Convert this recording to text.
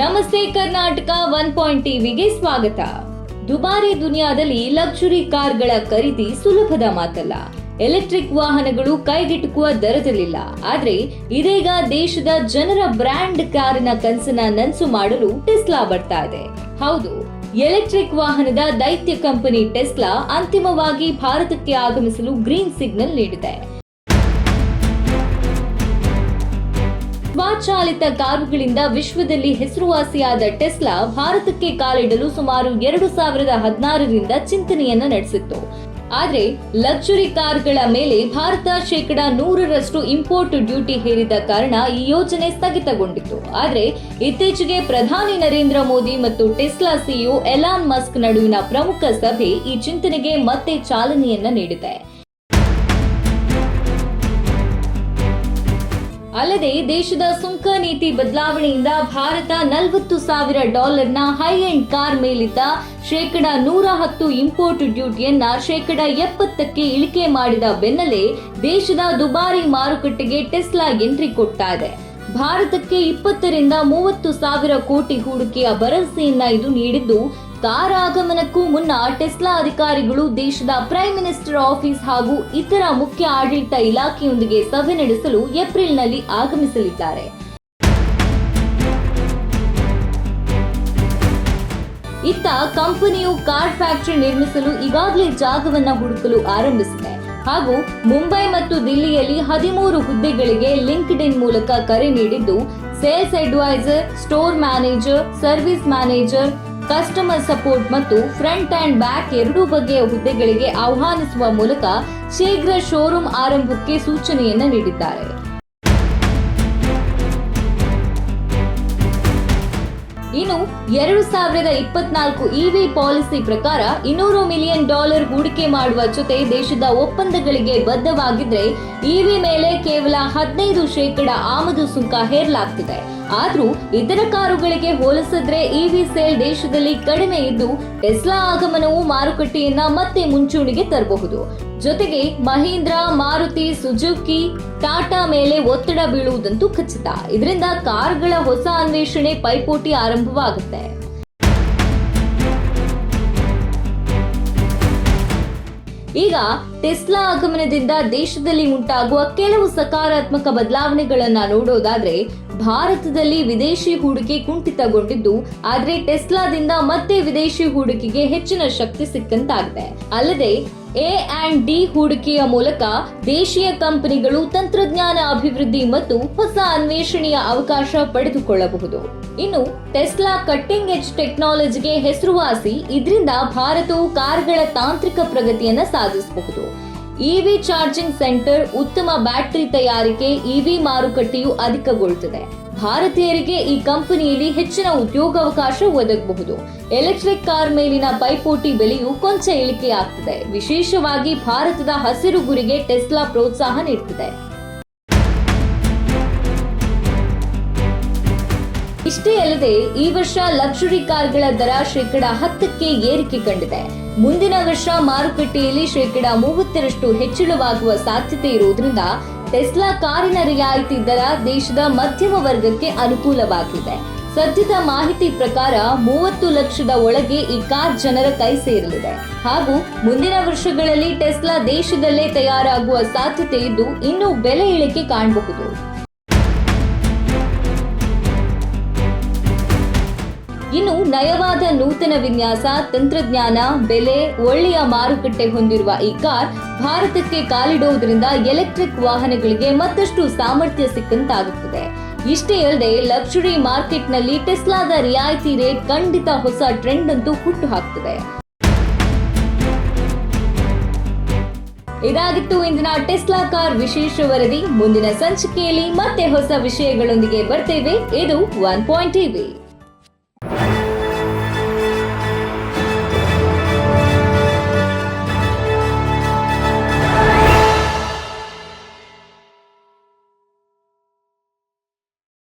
ನಮಸ್ತೆ Karnataka one point ಟಿವಿಗೆ ಸ್ವಾಗತ. ದುಬಾರಿ ದುನಿಯಾದಲ್ಲಿ ಲಕ್ಸುರಿ ಕಾರ್ಗಳ ಖರೀದಿ ಸುಲಭದ ಮಾತಲ್ಲ. ಎಲೆಕ್ಟ್ರಿಕ್ ವಾಹನಗಳು ಕೈಗೆಟುಕುವ ದರದಲ್ಲಿಲ್ಲ. ಆದ್ರೆ ಇದೀಗ ದೇಶದ ಜನರ ಬ್ರ್ಯಾಂಡ್ ಕಾರಿನ ಕನಸನ್ನ ನನಸು ಮಾಡಲು ಟೆಸ್ಲಾ ಬರ್ತಾ ಇದೆ. ಹೌದು, ಎಲೆಕ್ಟ್ರಿಕ್ ವಾಹನದ ದೈತ್ಯ ಕಂಪನಿ ಟೆಸ್ಲಾ ಅಂತಿಮವಾಗಿ ಭಾರತಕ್ಕೆ ಆಗಮಿಸಲು ಗ್ರೀನ್ ಸಿಗ್ನಲ್ ನೀಡಿದೆ. ಸ್ವಚಾಲಿತ ಕಾರುಗಳಿಂದ ವಿಶ್ವದಲ್ಲಿ ಹೆಸರುವಾಸಿಯಾದ ಟೆಸ್ಲಾ ಭಾರತಕ್ಕೆ ಕಾಲಿಡಲು ಸುಮಾರು ಎರಡು ಸಾವಿರದ ಹದಿನಾರರಿಂದ ಚಿಂತನೆಯನ್ನ ನಡೆಸಿತ್ತು. ಆದರೆ, ಲಕ್ಸುರಿ ಕಾರ್ಗಳ ಮೇಲೆ ಭಾರತ ಶೇಕಡ ನೂರರಷ್ಟು ಇಂಪೋರ್ಟ್ ಡ್ಯೂಟಿ ಹೇರಿದ ಕಾರಣ ಈ ಯೋಜನೆ ಸ್ಥಗಿತಗೊಂಡಿತ್ತು. ಆದರೆ, ಇತ್ತೀಚೆಗೆ ಪ್ರಧಾನಿ ನರೇಂದ್ರ ಮೋದಿ ಮತ್ತು ಟೆಸ್ಲಾ ಸಿಇಒ ಎಲಾನ್ ಮಸ್ಕ್ ನಡುವಿನ ಪ್ರಮುಖ ಸಭೆ ಈ ಚಿಂತನೆಗೆ ಮತ್ತೆ ಚಾಲನೆಯನ್ನ ನೀಡಿದೆ. ಅಲ್ಲದೆ ದೇಶದ ಸುಂಕ ನೀತಿ ಬದಲಾವಣೆಯಿಂದ ಭಾರತ ನಲವತ್ತು ಸಾವಿರ ಡಾಲರ್ನ ಹೈ ಎಂಡ್ ಕಾರ್ ಮೇಲಿದ್ದ ಶೇಕಡ ನೂರ ಹತ್ತು ಇಂಪೋರ್ಟ್ ಡ್ಯೂಟಿಯನ್ನ ಶೇಕಡ ಎಪ್ಪತ್ತಕ್ಕೆ ಇಳಿಕೆ ಮಾಡಿದ ಬೆನ್ನಲ್ಲೇ ದೇಶದ ದುಬಾರಿ ಮಾರುಕಟ್ಟೆಗೆ ಟೆಸ್ಲಾ ಎಂಟ್ರಿ ಕೊಟ್ಟಿದೆ. ಭಾರತಕ್ಕೆ ಇಪ್ಪತ್ತರಿಂದ ಮೂವತ್ತು ಸಾವಿರ ಕೋಟಿ ಹೂಡಿಕೆಯ ಭರವಸೆಯನ್ನ ಇದು ನೀಡಿದ್ದು ಕಾರ್ ಆಗಮನಕ್ಕೂ ಮುನ್ನ ಟೆಸ್ಲಾ ಅಧಿಕಾರಿಗಳು ದೇಶದ ಪ್ರೈಮ್ ಮಿನಿಸ್ಟರ್ ಆಫೀಸ್ ಹಾಗೂ ಇತರ ಮುಖ್ಯ ಆಡಳಿತ ಇಲಾಖೆಯೊಂದಿಗೆ ಸಭೆ ನಡೆಸಲು ಏಪ್ರಿಲ್ನಲ್ಲಿ ಆಗಮಿಸಲಿದ್ದಾರೆ. ಇತ್ತ ಕಂಪನಿಯು ಕಾರ್ ಫ್ಯಾಕ್ಟರಿ ನಿರ್ಮಿಸಲು ಈಗಾಗಲೇ ಜಾಗವನ್ನು ಹುಡುಕಲು ಆರಂಭಿಸಿದೆ. ಹಾಗೂ ಮುಂಬೈ ಮತ್ತು ದಿಲ್ಲಿಯಲ್ಲಿ ಹದಿಮೂರು ಹುದ್ದೆಗಳಿಗೆ ಲಿಂಕ್ಡ್ ಇನ್ ಮೂಲಕ ಕರೆ ನೀಡಿದ್ದು, sales advisor, store manager, service manager customer support ಮತ್ತು ಫ್ರಂಟ್ ಅಂಡ್ ಬ್ಯಾಕ್ ಎರಡೂ ಬಗೆಯ ಹುದ್ದೆಗಳಿಗೆ ಆಹ್ವಾನಿಸುವ ಮೂಲಕ ಶೀಘ್ರ ಶೋರೂಮ್ ಆರಂಭಕ್ಕೆ ಸೂಚನೆಯನ್ನು ನೀಡಿದ್ದಾರೆ. ಇನ್ನು ಎರಡು ಸಾವಿರದ ಇಪ್ಪತ್ನಾಲ್ಕು ಇವಿ ಪಾಲಿಸಿ ಪ್ರಕಾರ ಇನ್ನೂರು ಮಿಲಿಯನ್ ಡಾಲರ್ ಹೂಡಿಕೆ ಮಾಡುವ ಜೊತೆ ದೇಶದ ಒಪ್ಪಂದಗಳಿಗೆ ಬದ್ಧವಾಗಿದ್ರೆ ಇವಿ ಮೇಲೆ ಕೇವಲ ಹದಿನೈದು ಶೇಕಡ ಆಮದು ಸುಂಕ ಹೇರಲಾಗ್ತಿದೆ. ಆದ್ರೂ ಇತರ ಕಾರುಗಳಿಗೆ ಹೋಲಿಸಿದ್ರೆ ಇವಿ ಸೇಲ್ ದೇಶದಲ್ಲಿ ಕಡಿಮೆ ಇದ್ದು ಟೆಸ್ಲಾ ಆಗಮನವು ಮಾರುಕಟ್ಟೆಯನ್ನ ಮತ್ತೆ ಮುಂಚೂಣಿಗೆ ತರಬಹುದು. ಜೊತೆಗೆ ಮಹೀಂದ್ರ, ಮಾರುತಿ, ಸುಜುಕಿ, ಟಾಟಾ ಮೇಲೆ ಒತ್ತಡ ಬೀಳುವುದಂತೂ ಖಚಿತ. ಇದರಿಂದ ಕಾರ್ಗಳ ಹೊಸ ಅನ್ವೇಷಣೆ ಪೈಪೋಟಿ ಆರಂಭವಾಗುತ್ತೆ. ಈಗ ಟೆಸ್ಲಾ ಆಗಮನದಿಂದ ದೇಶದಲ್ಲಿ ಉಂಟಾಗುವ ಕೆಲವು ಸಕಾರಾತ್ಮಕ ಬದಲಾವಣೆಗಳನ್ನ ನೋಡೋದಾದ್ರೆ ಭಾರತದಲ್ಲಿ ವಿದೇಶಿ ಹೂಡಿಕೆ ಕುಂಠಿತಗೊಂಡಿದ್ದು, ಆದ್ರೆ ಟೆಸ್ಲಾದಿಂದ ಮತ್ತೆ ವಿದೇಶಿ ಹೂಡಿಕೆಗೆ ಹೆಚ್ಚಿನ ಶಕ್ತಿ ಸಿಕ್ಕಂತಾಗಿದೆ. ಅಲ್ಲದೆ, ಎ ಆ್ಯಂಡ್ ಡಿ ಹೂಡಿಕೆಯ ಮೂಲಕ ದೇಶೀಯ ಕಂಪನಿಗಳು ತಂತ್ರಜ್ಞಾನ ಅಭಿವೃದ್ಧಿ ಮತ್ತು ಹೊಸ ಅನ್ವೇಷಣೆಯ ಅವಕಾಶ ಪಡೆದುಕೊಳ್ಳಬಹುದು. ಇನ್ನು, ಟೆಸ್ಲಾ ಕಟ್ಟಿಂಗ್ ಎಜ್ ಟೆಕ್ನಾಲಜಿಗೆ ಹೆಸರುವಾಸಿ, ಇದರಿಂದ ಭಾರತವು ಕಾರ್ಗಳ ತಾಂತ್ರಿಕ ಪ್ರಗತಿಯನ್ನು ಸಾಧಿಸಬಹುದು. ಇವಿ ಚಾರ್ಜಿಂಗ್ ಸೆಂಟರ್ ಉತ್ತಮ ಬ್ಯಾಟರಿ ತಯಾರಿಕೆ ಇವಿ ಮಾರುಕಟ್ಟೆಯು ಅಧಿಕಗೊಳ್ಳುತ್ತದೆ. ಭಾರತೀಯರಿಗೆ ಈ ಕಂಪನಿಯಲ್ಲಿ ಹೆಚ್ಚಿನ ಉದ್ಯೋಗಾವಕಾಶ ಒದಗಬಹುದು. ಎಲೆಕ್ಟ್ರಿಕ್ ಕಾರ್ ಮೇಲಿನ ಪೈಪೋಟಿ ಬೆಲೆಯು ಕೊಂಚ ಇಳಿಕೆಯಾಗ್ತದೆ. ವಿಶೇಷವಾಗಿ ಭಾರತದ ಹಸಿರು ಗುರಿಗೆ ಟೆಸ್ಲಾ ಪ್ರೋತ್ಸಾಹ ನೀಡುತ್ತಿದೆ ಇಷ್ಟೇ ಅಲ್ಲದೆ ಈ ವರ್ಷ ಲಕ್ಸುರಿ ಕಾರ್ಗಳ ದರ ಶೇಕಡ ಹತ್ತಕ್ಕೆ ಏರಿಕೆ ಕಂಡಿದೆ. ಮುಂದಿನ ವರ್ಷ ಮಾರುಕಟ್ಟೆಯಲ್ಲಿ ಶೇಕಡಾ ಮೂವತ್ತರಷ್ಟು ಹೆಚ್ಚಳವಾಗುವ ಸಾಧ್ಯತೆ ಇರುವುದರಿಂದ ಟೆಸ್ಲಾ ಕಾರಿನ ರಿಯಾಯಿತಿ ದರ ದೇಶದ ಮಧ್ಯಮ ವರ್ಗಕ್ಕೆ ಅನುಕೂಲವಾಗಿದೆ. ಸದ್ಯದ ಮಾಹಿತಿ ಪ್ರಕಾರ ಮೂವತ್ತು ಲಕ್ಷದ ಒಳಗೆ ಈ ಕಾರ್ ಜನರ ಕೈ ಸೇರಲಿದೆ. ಹಾಗೂ ಮುಂದಿನ ವರ್ಷಗಳಲ್ಲಿ ಟೆಸ್ಲಾ ದೇಶದಲ್ಲೇ ತಯಾರಾಗುವ ಸಾಧ್ಯತೆ ಇದ್ದು ಇನ್ನೂ ಬೆಲೆ ಇಳಿಕೆ ಕಾಣಬಹುದು. ನಯವಾದ ನೂತನ ವಿನ್ಯಾಸ, ತಂತ್ರಜ್ಞಾನ, ಬೆಲೆ, ಒಳ್ಳೆಯ ಮಾರುಕಟ್ಟೆ ಹೊಂದಿರುವ ಈ ಕಾರ್ ಭಾರತಕ್ಕೆ ಕಾಲಿಡುವುದರಿಂದ ಎಲೆಕ್ಟ್ರಿಕ್ ವಾಹನಗಳಿಗೆ ಮತ್ತಷ್ಟು ಸಾಮರ್ಥ್ಯ ಸಿಕ್ಕಂತಾಗುತ್ತದೆ. ಇಷ್ಟೇ ಅಲ್ಲದೆ ಲಕ್ಸುರಿ ಮಾರ್ಕೆಟ್ನಲ್ಲಿ ಟೆಸ್ಲಾದ ರಿಯಾಯಿತಿ ರೇಟ್ ಖಂಡಿತ ಹೊಸ ಟ್ರೆಂಡ್ ಅಂತೂ ಹುಟ್ಟು ಹಾಕ್ತದೆ ಇದಾಗಿತ್ತು ಇಂದಿನ ಟೆಸ್ಲಾ ಕಾರ್ ವಿಶೇಷ ವರದಿ. ಮುಂದಿನ ಸಂಚಿಕೆಯಲ್ಲಿ ಮತ್ತೆ ಹೊಸ ವಿಷಯಗಳೊಂದಿಗೆ ಬರ್ತೇವೆ. ಇದು ಒನ್ ಪಾಯಿಂಟ್ ಟಿವಿ.